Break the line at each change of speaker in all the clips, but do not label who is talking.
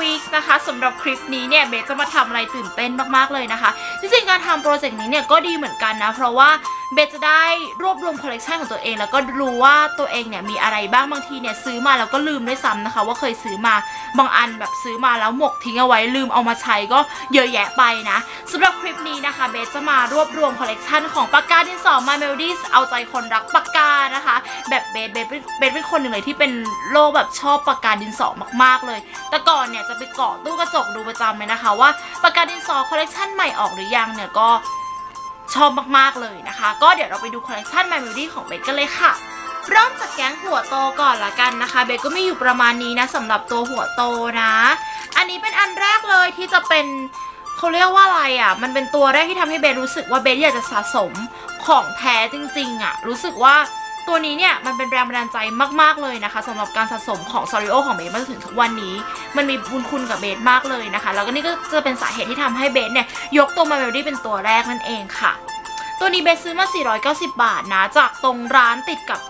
Weeks นะคะสำหรับคลิปนี้เนี่ยเบสจะมาทำอะไรตื่นเต้นมากๆเลยนะคะจริงๆการทำโปรเจกต์นี้เนี่ยก็ดีเหมือนกันนะ เพราะว่าเบสจะได้รวบรวมคอลเลกชันของตัวเอง แล้วก็รู้ว่าตัวเองเนี่ยมีอะไรบ้างบางทีเนี่ยซื้อมาแล้วก็ลืมด้วยซ้ำนะคะ ว่าเคยซื้อมาบางอันแบบซื้อมาแล้วหมกทิ้งเอาไว้ลืมเอามาใช้ก็เยอะแยะไปนะสำหรับคลิปนี้นะคะเบสจะมารวบรวมคอลเลกชันของปากกาดินสอ My Melodies เอาใจคนรักปากกานะคะ แบบเบสเบสเป็นเบสเป็นคนหนึ่งเลยที่เป็นโลกแบบชอบปากกาดินสอมากๆเลย แต่ก่อนเนี่ยจะไปเกาะตู้กระจกดูประจำเลยนะคะ ว่าปากกาดินสอคอลเลกชันใหม่ออกหรือยังเนี่ยก็ชอบมากๆเลยนะคะ ก็เดี๋ยวเราไปดูคอลเลกชัน My Melody ของเบสกันเลยค่ะเริ่มจากแก๊งหัวโตก่อนละกันนะคะ เบสก็มีอยู่ประมาณนี้นะสำหรับตัวหัวโตนะ อันนี้เป็นอันแรกเลยที่จะเป็นเขาเรียกว่าอะไรอะ มันเป็นตัวแรกที่ทำให้เบสรู้สึกว่าเบสอยากจะสะสมของแท้จริงๆอะ รู้สึกว่า ตัวนี้เนี่ยมันเป็นแรงบันดาลใจมาก ๆ เลยนะคะสำหรับการสะสมของซอริโอของเบสมาจนถึงทุกวันนี้ มันมีบุญคุณกับเบสมากเลยนะคะ แล้วก็นี่ก็จะเป็นสาเหตุที่ทำให้เบสเนี่ยยกตัวมาเมลดี้เป็นตัวแรกนั่นเองค่ะ ตัวนี้เบสซื้อมา 490 บาทนะ จากตรงร้านติดกับ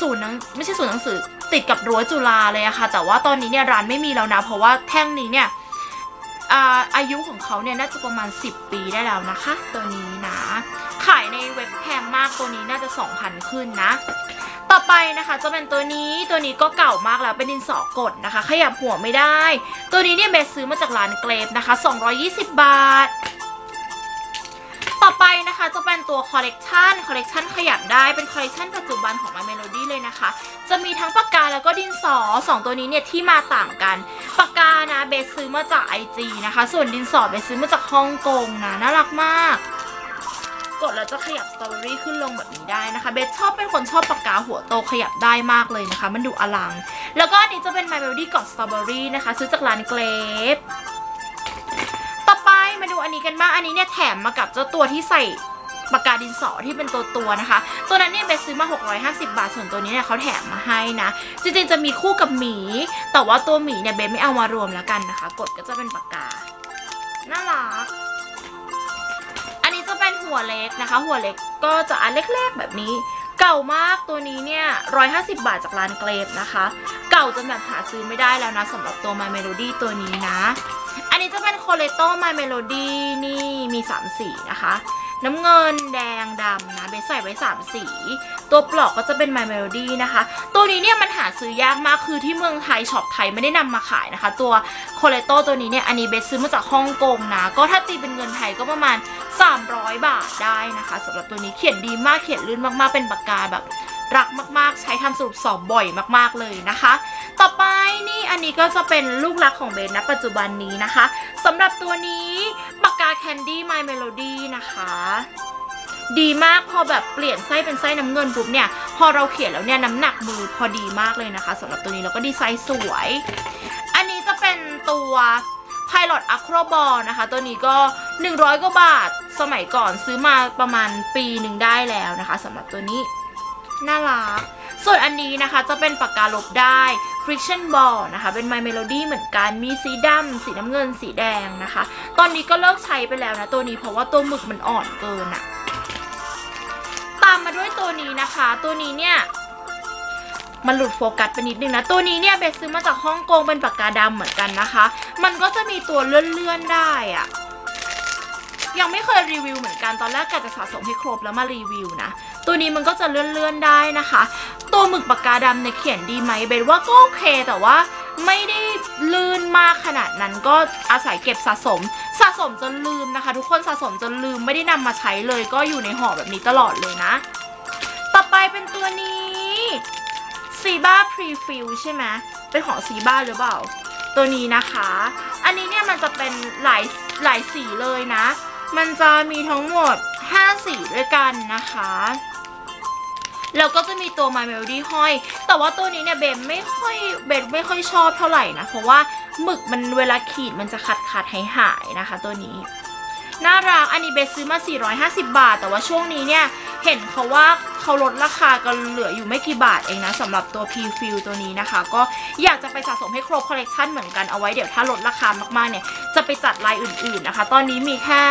ศูนย์หนังไม่ใช่ศูนย์หนังสือติดกับรั้วจุฬาเลยอะค่ะ แต่ว่าตอนนี้เนี่ยร้านไม่มีแล้วนะ เพราะว่าแท่งนี้เนี่ย อายุของเขาเนี่ยน่าจะประมาณ 10 ปีได้แล้วนะคะ ตัวนี้นะ ขายในเว็บแพงมากตัวนี้น่าจะ 2,000 ขึ้นนะ ต่อไปนะคะจะเป็นตัวนี้ตัวนี้ก็เก่ามากแล้วเป็นดินสอกดนะคะ ขยับหัวไม่ได้ ตัวนี้เนี่ยเบสซื้อมาจากร้านเกรฟนะคะ 220 บาท ต่อไปนะคะจะเป็นตัวคอลเลกชันคอลเลกชันขยับได้เป็นคอลเลกชันปัจจุบันของ My Melody เลยนะคะ จะมีทั้งปากกาแล้วก็ดินสอสองตัวนี้เนี่ยที่มาต่างกัน เบสซื้อมาจาก IG นะคะ ส่วนดินสอเบสซื้อมาจากฮ่องกงนะ น่ารักมาก กดแล้วจะขยับสตรอเบอรี่ขึ้นลงแบบนี้ได้นะคะ เบสชอบเป็นคนชอบปากกาหัวโตขยับได้มากเลยนะคะ มันดูอลัง แล้วก็อันนี้จะเป็น My Melody กอดสตรอเบอรี่นะคะ ซื้อจากร้านเกรฟต่อไปมาดูอันนี้กันบ้าง อันนี้เนี่ยแถมมากับเจ้าตัวที่ใส่ ปากกาดินสอที่เป็นตัวตัวนะคะ ตัวนั้นเนี่ยเบสซื้อมา 650 บาท ส่วนตัวนี้เนี่ยเขาแถมมาให้นะ จริงๆจะมีคู่กับหมี แต่ว่าตัวหมีเนี่ยเบสไม่เอามารวมแล้วกันนะคะ กดก็จะเป็นปากกา น่ารัก อันนี้จะเป็นหัวเล็กนะคะ หัวเล็กก็จะอันเล็กๆแบบนี้เก่ามากตัวนี้เนี่ย 150 บาทจากร้านเกรฟนะคะ เก่าจนแบบหาซื้อไม่ได้แล้วนะสำหรับตัว My Melody ตัวนี้นะ อันนี้จะเป็นโคเลโต้ My Melody นี่มี 3 สีนะคะ น้ำเงินแดงดำนะเบสใส่ไว้ 3 สี ตัวปลอกก็จะเป็น My Melody นะคะ ตัวนี้เนี่ยมันหาซื้อยากมากคือที่เมืองไทยช็อปไทยไม่ได้นำมาขายนะคะ ตัวโคเลโต้ตัวนี้เนี่ยอันนี้เบสซื้อมาจากฮ่องกงนะ ก็ถ้าตีเป็นเงินไทยก็ประมาณ 300 บาทได้นะคะสำหรับตัวนี้เขียนดีมากเขียนลื่นมากๆเป็นปากกาแบบรักมากๆ ใช้ทำสรุปสอบบ่อยมากๆเลยนะคะ ต่อไปนี่อันนี้ก็จะเป็นลูกรักของเบนนะปัจจุบันนี้นะคะสำหรับตัวนี้ปากกา Candy My Melody นะคะดีมากพอแบบเปลี่ยนไส้เป็นไส้น้ำเงินปุ๊บเนี่ย พอเราเขียนแล้วเนี่ยน้ำหนักมือพอดีมากเลยนะคะสำหรับตัวนี้แล้วก็ดีไซน์สวย อันนี้จะเป็นตัว Pilot Acro Ball นะคะ ตัวนี้ก็ 100กว่าบาทสมัยก่อนซื้อมาประมาณปีหนึ่งได้แล้วนะคะสำหรับตัวนี้น่ารัก ส่วนอันนี้นะคะจะเป็นปากกาลบได้ friction ball นะคะ เป็น My Melody เหมือนกัน มีสีดำสีน้ำเงิน สีแดงนะคะ ตอนนี้ก็เลิกใช้ไปแล้วนะตัวนี้เพราะว่าตัวหมึกมันอ่อนเกินอะตามมาด้วยตัวนี้นะคะ ตัวนี้เนี่ยมันหลุดโฟกัสไปนิดนึงนะ ตัวนี้เนี่ยเบสซื้อมาจากฮ่องกงเป็นปากกาดำเหมือนกันนะคะ มันก็จะมีตัวเลื่อนๆได้อะยังไม่เคยรีวิวเหมือนกันตอนแรกกะจะสะสมให้ครบแล้วมารีวิวนะ ตัวนี้มันก็จะเลื่อนๆได้นะคะ ตัวหมึกปากกาดำเนี่ยเขียนดีไหมเบนว่าก็โอเคแต่ว่าไม่ได้ลื่นมากขนาดนั้นก็อาศัยเก็บสะสม สะสมจนลืมนะคะ ทุกคนสะสมจนลืมไม่ได้นำมาใช้เลย ก็อยู่ในห่อแบบนี้ตลอดเลยนะ ต่อไปเป็นตัวนี้ซีบ้าพรีฟิลใช่ไหมเป็นของซีบ้าหรือเปล่า ตัวนี้นะคะ อันนี้เนี่ยมันจะเป็นหลายหลายสีเลยนะ มันจะมีทั้งหมด 5 สีด้วยกันนะคะ แล้วก็จะมีตัว My Melody ห้อย แต่ว่าตัวนี้เนี่ยเบนไม่ค่อยเบนไม่ค่อยชอบเท่าไหร่นะ เพราะว่าหมึกมันเวลาขีดมันจะขาดขาดหายหายนะคะตัวนี้ น่ารัก อันนี้เบสซื้อมา 450 บาท แต่ว่าช่วงนี้เนี่ย เห็นเขาว่าเขาลดราคากันเหลืออยู่ไม่กี่บาทเองนะสำหรับตัว P f i l ตัวนี้นะคะ ก็อยากจะไปสะสมให้ครบคอลเลกชันเหมือนกันเอาไว้เดี๋ยวถ้าลดราคามากๆเนี่ยจะไปจัดลายอื่นๆนะคะ ตอนนี้มีแค่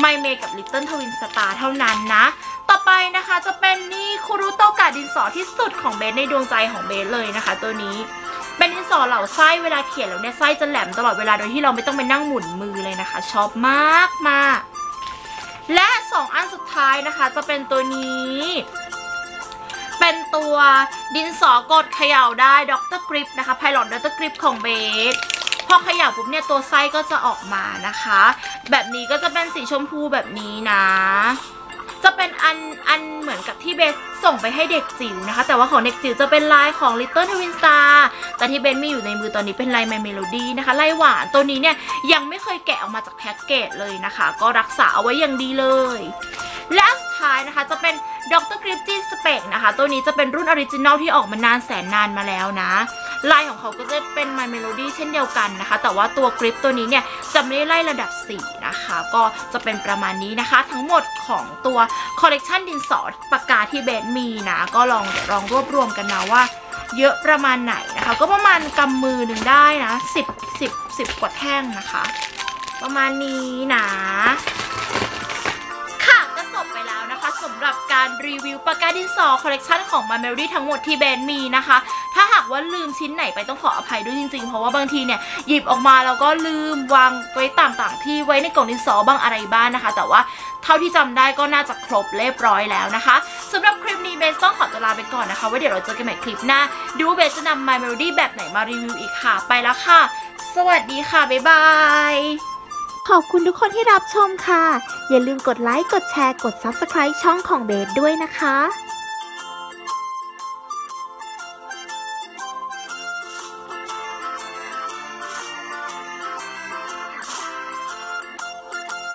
ไมเมกับ Little Twin Star เท่านั้นนะ ไปนะคะจะเป็นนี่คุรุโตกะดินสอที่สุดของเบสในดวงใจของเบสเลยนะคะ ตัวนี้เป็นดินสอเหล่าไส้เวลาเขียนแล้วเนี่ยไส้จะแหลมตลอดเวลาโดยที่เราไม่ต้องไปนั่งหมุนมือเลยนะคะชอบมากมากและสองอันสุดท้ายนะคะจะเป็นตัวนี้ เป็นตัวดินสอกดเขย่าได้ดรกริปนะคะไพลอตดรกริปของเบสพอเขย่าปุ๊บเนี่ยตัวไส้ก็จะออกมานะคะ แบบนี้ก็จะเป็นสีชมพูแบบนี้นะ จะเป็นอันอันเหมือนกับที่เบสส่งไปให้เด็กจิ๋วนะคะ แต่ว่าของเด็กจิ๋วจะเป็นลายของ Little Twin Star แต่ที่เบสมีอยู่ในมือตอนนี้เป็นลาย My Melody นะคะลายหวานตัวนี้เนี่ยยังไม่เคยแกะออกมาจากแพ็กเกจเลยนะคะ ก็รักษาเอาไว้อย่างดีเลย และสุดท้ายนะคะจะเป็น Dr. g r i p t y Spec นะคะ ตัวนี้จะเป็นรุ่นออริจินอลที่ออกมานานแสนนานมาแล้วนะ ลายของเขาก็จะเป็น My Melody เช่นเดียวกันนะคะ แต่ว่าตัวกริปตัวนี้เนี่ยจะไม่ได้ไล่ระดับ4นะคะ ก็จะเป็นประมาณนี้นะคะ ทั้งหมดของตัวคอลเลกชันดินสอปากกาที่เบสมีนะ ก็ลองเดี๋ยวลองรวบรวมกันนะว่าเยอะประมาณไหนนะคะ ก็ประมาณกำมือหนึ่งได้นะ 10 10 10 กว่าแท่งนะคะ ประมาณนี้นะำหรับการรีวิวปากกาดินสอคอลเลกชันของ My Melody ทั้งหมดที่แบรนด์มีนะคะ ถ้าหากว่าลืมชิ้นไหนไปต้องขออภัยด้วยจริงๆ เพราะว่าบางทีเนี่ยหยิบออกมาแล้วก็ลืมวางไว้ต่างๆ ที่ไว้ในกล่องดินสอบางอะไรบ้างนะคะ แต่ว่าเท่าที่จำได้ก็น่าจะครบเรียบร้อยแล้วนะคะสำหรับคลิปนี้เบสต้องขอตัวลาไปก่อนนะคะไว้เดี๋ยวเราเจอกันใหม่คลิปหน้า ดูเบสจะนำ My Melody แบบไหนมารีวิวอีกค่ะ ไปแล้วค่ะ สวัสดีค่ะบ๊ายบาย
ขอบคุณทุกคนที่รับชมค่ะ อย่าลืมกดไลค์ กดแชร์ กด Subscribe ช่องของเบสด้วยนะคะ